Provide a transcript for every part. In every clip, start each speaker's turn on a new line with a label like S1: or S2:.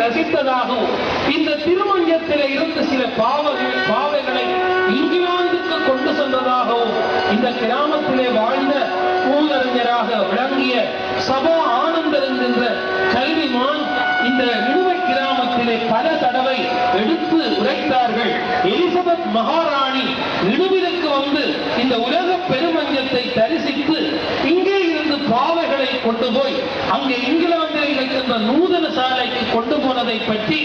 S1: ரசித்ததாகவும் இந்த திருமஞ்சத்திலே இருந்து சில பாவங்கள் பாவைகளை இங்கிலாந்துக்கு கொண்டு சென்றதாகவும் இந்த கிராமத்திலே வாழ்ந்த ஊரறிஞராக விளங்கிய சபா ஆனந்தர் என்கின்ற கல்விமான் இந்த நிலுவை கிராமத்திலே பல தடவை எடுத்து உரைத்தார்கள். எலிசபெத் மகாராணி நிடுவிலுக்கு வந்து இந்த உலக பெருமஞ்சத்தை தரிசித்து இங்கே இருந்து பாவைகளை கொண்டு போய் அங்கே இங்கிலாந்தில் இருக்கின்ற நூதன சாலைக்கு கொண்டு போனதை பற்றி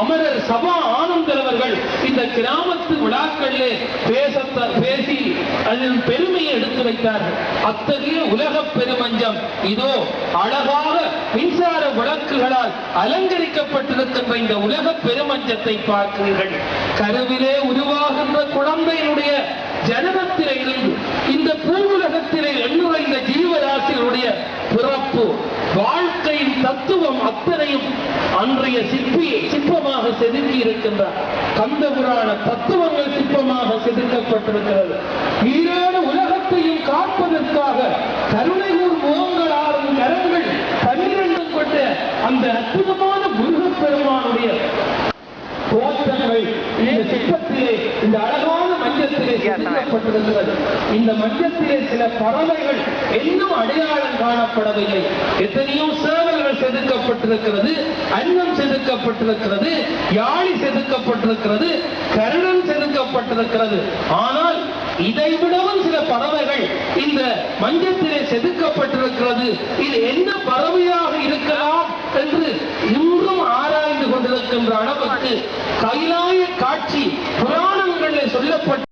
S1: அமரர் சபா ஆனந்தர் அவர்கள் இந்த கிராமத்து விழாக்களிலே பேச பேசி அதன் பெருமையை எடுத்து வைத்தார்கள். அத்தகைய உலக பெருமஞ்சம் இதோ அழகாக மின்சார விளக்குகளால் அலங்கரிக்கப்பட்டிருக்கின்ற இந்த உலக பெருமஞ்சத்தை பார்க்கிறீர்கள். கருவிலே உருவாகின்ற குழந்தையினுடைய ஜனனத்திலே இருந்து இந்த பூவுலகத்திலே பிறப்பு வாழ்க்கையின் தத்துவம் அத்தனையும் அன்றைய சிற்பி சிற்பமாக செதுக்கி இருக்கின்றார் கந்த புராண தத்துவங்கள் சிற்பமாக செதுக்கப்பட்டிருக்கிறது. ஈரோடு உலகத்தையும் காப்பதற்காக கருணையூர் ஆறு கரங்கள் பன்னிரண்டு கொண்ட அந்த அற்புதமான முருகப் பெருமானுடைய தோற்றங்கள் இந்த சிற்பத்திலே இந்த அழகான மஞ்சத்திலே செதுக்கப்பட்டிருக்கிறது இந்த மத்தியத்திலே சில பறவைகள் இன்னும் அடையாளம் காணப்படவில்லை. எத்தனையோ சேவல்கள் செதுக்கப்பட்டிருக்கிறது அன்னம் செதுக்கப்பட்டிருக்கிறது யாழி செதுக்கப்பட்டிருக்கிறது கருணம் செதுக்கப்பட்டிருக்கிறது. ஆனால் இதை விடவும் சில பறவைகள் இந்த மஞ்சத்திலே செதுக்கப்பட்டிருக்கிறது. இது என்ன பறவையாக இருக்கலாம் என்று இன்றும் ஆராய்ந்து கொண்டிருக்கின்ற அளவுக்கு கைலாய காட்சி புராணங்களில் சொல்லப்பட்ட